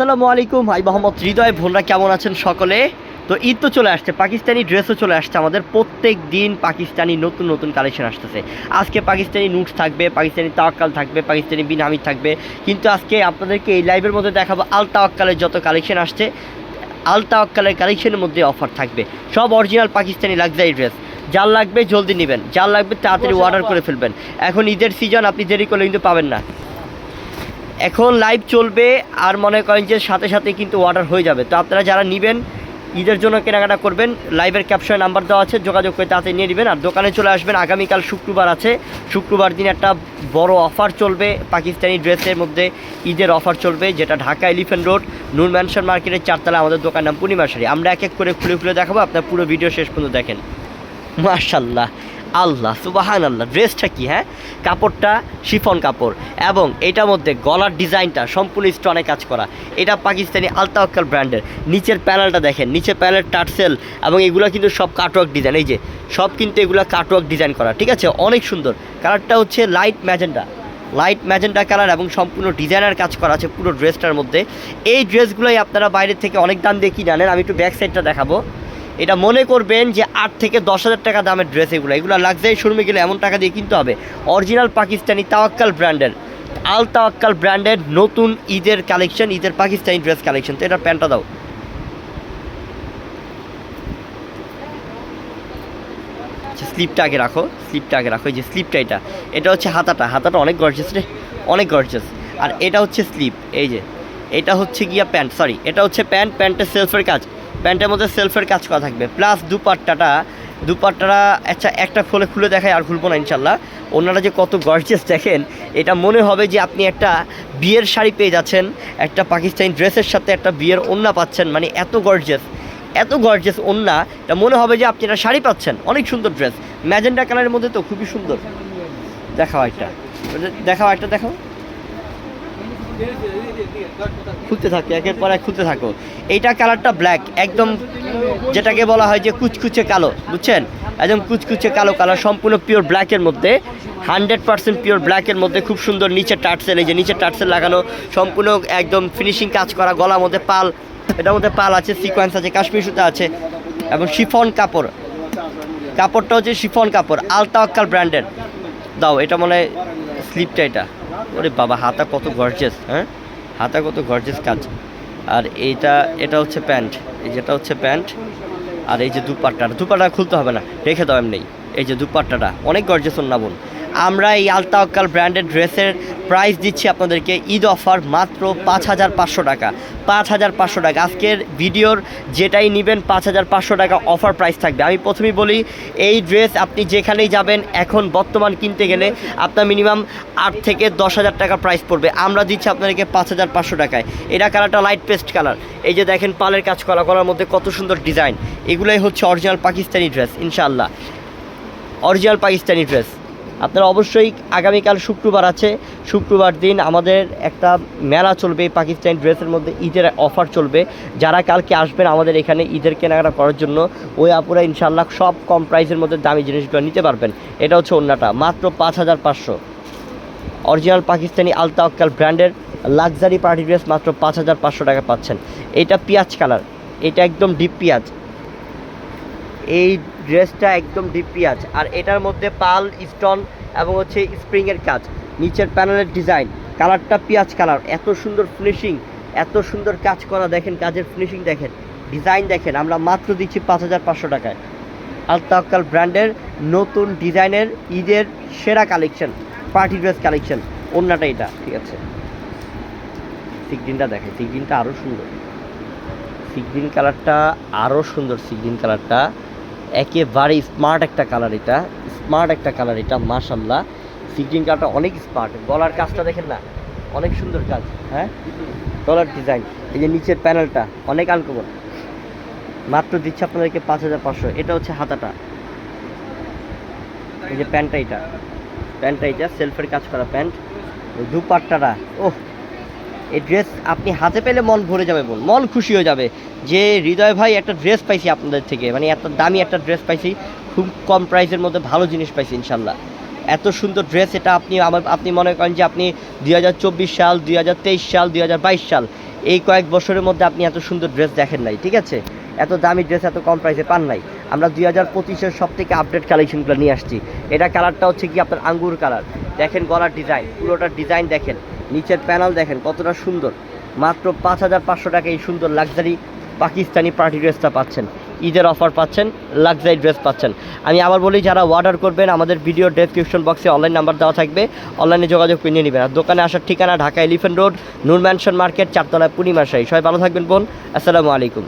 আসসালামু আলাইকুম ভাই মোহাম্মদ হৃদয় ভোলরা কেমন আছেন সকলে? তো ঈদ তো চলে আসছে পাকিস্তানি ড্রেসও চলে আসছে আমাদের। প্রত্যেক দিন পাকিস্তানি নতুন নতুন কালেকশন আসতেছে। আজকে পাকিস্তানি নুটস থাকবে পাকিস্তানি তাওয়াক্কাল থাকবে পাকিস্তানি বিন হামিদ থাকবে। কিন্তু আজকে আপনাদেরকে এই লাইভের মধ্যে দেখাবো আল তাওয়াক্কালের যত কালেকশন আসছে আল তাওয়াক্কালের কালেকশনের মধ্যে অফার থাকবে। সব অরিজিনাল পাকিস্তানি লাক্সারি ড্রেস যার লাগবে জলদি নেবেন যার লাগবে তাড়াতাড়ি অর্ডার করে ফেলবেন। এখন ঈদের সিজন আপনি দেরি করলে কিন্তু পাবেন না। এখন লাইভ চলবে আর মনে করেন যে সাথে সাথে কিন্তু অর্ডার হয়ে যাবে। তো আপনারা যারা নেবেন, ঈদের জন্য কেনাকাটা করবেন লাইভের ক্যাপশনে নাম্বার দেওয়া আছে, যোগাযোগ করে তাড়াতাড়ি নিয়ে নেবেন। আর দোকানে চলে আসবেন, আগামীকাল শুক্রবার আছে। শুক্রবার দিন একটা বড় অফার চলবে, পাকিস্তানি ড্রেসের মধ্যে ঈদের অফার চলবে, যেটা Dhaka Elephant Road Noor Mansion মার্কেটের চারতলা, আমাদের দোকান নাম পূর্ণিমাশারি। আমরা এক এক করে খুলে খুলে দেখাবো, আপনার পুরো ভিডিও শেষ পর্যন্ত দেখেন। মাশাল্লাহ আল্লাহ সুবাহান আল্লাহ ড্রেসটা কি হ্যাঁ? কাপড়টা শিফন কাপড় এবং এটার মধ্যে গলার ডিজাইনটা সম্পূর্ণ স্টোনে কাজ করা। এটা পাকিস্তানি আলতাওয়াক্কাল ব্র্যান্ডের। নিচের প্যানেলটা দেখেন, নিচের প্যানেল টার্সেল এবং এগুলো কিন্তু সব কাটওয়ার্ক ডিজাইন এই যে সব কিন্তু এগুলো কাটওয়ার্ক ডিজাইন করা, ঠিক আছে? অনেক সুন্দর। কালারটা হচ্ছে light magenta light magenta colour এবং সম্পূর্ণ ডিজাইনার কাজ করা আছে পুরো ড্রেসটার মধ্যে। এই ড্রেসগুলোই আপনারা বাইরের থেকে অনেক দাম দিয়ে কিনে আনেন। আমি একটু ব্যাক সাইডটা দেখাবো। এটা মনে করবেন যে আট থেকে দশ হাজার টাকা দামের ড্রেস এগুলো। এগুলো লাক্সারি শোরুমে গেলে এমন টাকা দিয়ে কিনতে হবে। অরিজিনাল পাকিস্তানি তাওয়াক্কাল ব্র্যান্ডের আল তাওয়াক্কাল ব্র্যান্ডের নতুন ঈদের কালেকশন ঈদের পাকিস্তানি ড্রেস কালেকশন তো এটার প্যান্টটা দাও। স্লিপটা আগে রাখো স্লিপটা আগে রাখো। এই যে স্লিপটা এটা এটা হচ্ছে হাতাটা। হাতাটা অনেক গর্জেস রে, অনেক গর্জেস আর এটা হচ্ছে স্লিপ এই যে, এটা হচ্ছে গিয়া প্যান্ট সরি এটা হচ্ছে প্যান্ট, প্যান্টের সেলফের কাজ। প্যান্টের মধ্যে সেলফের কাজ করা থাকবে। প্লাস দুপাট্টাটা দুপাট্টাটা আচ্ছা একটা খুলে খুলে দেখায় আর খুলবো না ইনশাল্লাহ। ওনারা যে কত গর্জেস দেখেন, এটা মনে হবে যে আপনি একটা বিয়ের শাড়ি পেয়ে যাচ্ছেন, একটা পাকিস্তানি ড্রেসের সাথে একটা বিয়ের ওন্না পাচ্ছেন মানে এত গর্জেস এত গর্জেস ওন্না এটা মনে হবে যে আপনি একটা শাড়ি পাচ্ছেন, অনেক সুন্দর ড্রেস ম্যাজেন্ডা কালারের মধ্যে তো খুবই সুন্দর। দেখাও একটা। দেখাও একটা, দেখাও। খুলতে থাকে, একের পর এক খুলতে থাকো। এইটা কালারটা ব্ল্যাক একদম যেটাকে বলা হয় যে কুচকুচে কালো, বুঝছেন? একদম কুচকুচে কালো কালার, সম্পূর্ণ পিওর ব্ল্যাকের মধ্যে হান্ড্রেড পার্সেন্ট পিওর ব্ল্যাকের মধ্যে খুব সুন্দর নিচে টাটসেল এই যে নিচে টাটসেল লাগানো, সম্পূর্ণ একদম ফিনিশিং কাজ করা, গলার মধ্যে পাল, এটার মধ্যে পাল আছে সিকোয়েন্স আছে, কাশ্মীর সুতা আছে, এবং শিফন কাপড়। কাপড়টা হচ্ছে শিফন কাপড়, আলতাওয়াক্কাল ব্র্যান্ডের দাও, এটা মনে হয় স্লিপটা এটা। ওরে বাবা, হাতা কত গর্জেস হ্যাঁ? হাতা কত গর্জেস কাজ। আর এইটা, এটা হচ্ছে প্যান্ট, এই যেটা হচ্ছে প্যান্ট, আর এই যে দুপাট্টা দুপাট্টা খুলতে হবে না, রেখে দাও এমনি। এই যে দুপাট্টাটা, অনেক গর্জেস না বোন। আমরা এই আলতা আলতাওয়াক্কাল ব্র্যান্ডেড ড্রেসের প্রাইস দিচ্ছি আপনাদেরকে ঈদ অফার মাত্র পাঁচ হাজার পাঁচশো টাকা। পাঁচ হাজার পাঁচশো টাকা। আজকের ভিডিওর যেটাই নেবেন পাঁচ হাজার পাঁচশো টাকা অফার প্রাইস থাকবে। আমি প্রথমেই বলি, এই ড্রেস আপনি যেখানেই যাবেন, এখন বর্তমান কিনতে গেলে আপনার মিনিমাম আট থেকে দশ হাজার টাকা প্রাইস পড়বে। আমরা দিচ্ছি আপনাদেরকে পাঁচ হাজার পাঁচশো টাকায়। এটা কালারটা লাইট পেস্ট কালার। এই যে দেখেন পালের কাজ করা, করার মধ্যে কত সুন্দর ডিজাইন। এগুলোই হচ্ছে অরিজিনাল পাকিস্তানি ড্রেস, ইনশাআল্লাহ। Original Pakistani dress. আপনারা অবশ্যই আগামীকাল শুক্রবার আছে। শুক্রবার দিন আমাদের একটা মেলা চলবে, পাকিস্তানি ড্রেসের মধ্যে ঈদের অফার চলবে। যারা কালকে আসবেন আমাদের এখানে ঈদের কেনাকাটা করার জন্য, ওই আপুরা ইনশাল্লাহ সব কম প্রাইসের মধ্যে দামি জিনিসগুলো নিতে পারবেন। এটা হচ্ছে অন্যটা, মাত্র পাঁচ হাজার পাঁচশো। অরিজিনাল পাকিস্তানি আলতা আলতাওয়াক্কাল ব্র্যান্ডের লাক্সারি পার্টি ড্রেস মাত্র পাঁচ হাজার পাঁচশো টাকা পাচ্ছেন। এটা পেঁয়াজ কালার এটা একদম ডিপ পেঁয়াজ। এই ড্রেসটা একদম ডিপ পেঁয়াজ আর এটার মধ্যে পাল স্টোন এবং হচ্ছে স্প্রিংয়ের কাজ। নিচের প্যানেলের ডিজাইন কালারটা পেঁয়াজ কালার এত সুন্দর ফিনিশিং এত সুন্দর কাজ করা দেখেন, কাজের ফিনিশিং দেখেন। ডিজাইন দেখেন, আমরা মাত্র দিচ্ছি পাঁচ হাজার পাঁচশো টাকায়। আলতাক্কাল ব্র্যান্ডের নতুন ডিজাইনের ঈদের সেরা কালেকশন পার্টি ড্রেস কালেকশন অন্যটা এটা, ঠিক আছে। সিকদিনটা দেখে সিকদিনটা আরও সুন্দর। সিকদিন কালারটা আরও সুন্দর সিকদিন কালারটা একেবারে স্মার্ট একটা কালার এটা স্মার্ট একটা কালার এটা মাশাল্লাহ সিকদিন কালারটা অনেক স্মার্ট গলার কাজটা দেখেন না, অনেক সুন্দর কাজ হ্যাঁ? গলার ডিজাইন এই যে নিচের প্যানেলটা অনেক আনকমন মাত্র দিচ্ছে আপনাদেরকে পাঁচ হাজার পাঁচশো। এটা হচ্ছে হাতাটা। এই যে প্যান্টটা এটা। প্যান্টটা এটা সেলফের কাজ করা প্যান্ট। দুপাট্টাটা, ওহ! এই ড্রেস আপনি হাতে পেলে মন ভরে যাবে বোন মন খুশি হয়ে যাবে। যে হৃদয় ভাই একটা ড্রেস পাইছি আপনাদের থেকে মানে এত দামি একটা ড্রেস পাইছি, খুব কম প্রাইসের মধ্যে ভালো জিনিস পাইছি ইনশাল্লাহ এত সুন্দর ড্রেস এটা আপনি আমার, আপনি মনে করেন যে আপনি দুই হাজার চব্বিশ সাল, দুই হাজার তেইশ সাল, দুই হাজার বাইশ সাল, এই কয়েক বছরের মধ্যে আপনি এত সুন্দর ড্রেস দেখেন নাই, ঠিক আছে? এত দামি ড্রেস এত কম প্রাইসে পান নাই। আমরা দুই হাজার পঁচিশের সব থেকে আপডেট কালেকশনগুলো নিয়ে আসছি। এটা কালারটা হচ্ছে কি আপনার আঙ্গুর কালার দেখেন গলার ডিজাইন পুরোটার ডিজাইন দেখেন। নিচের প্যানেল দেখেন কতটা সুন্দর। মাত্র পাঁচ হাজার পাঁচশো টাকা এই সুন্দর লাক্সারি পাকিস্তানি পার্টি ড্রেসটা পাচ্ছেন। ঈদের অফার পাচ্ছেন, লাক্সারি ড্রেস পাচ্ছেন। আমি আবার বলি, যারা অর্ডার করবেন, আমাদের ভিডিও ডেসক্রিপশন বক্সে অনলাইন নাম্বার দেওয়া থাকবে। অনলাইনে যোগাযোগ করে নিয়ে নেবেন। আর দোকানে আসার ঠিকানা Dhaka Elephant Road, Noor Mansion market, চারতলায় পূর্ণিমাশাহী সবাই ভালো থাকবেন, বোন। আসসালামু আলাইকুম।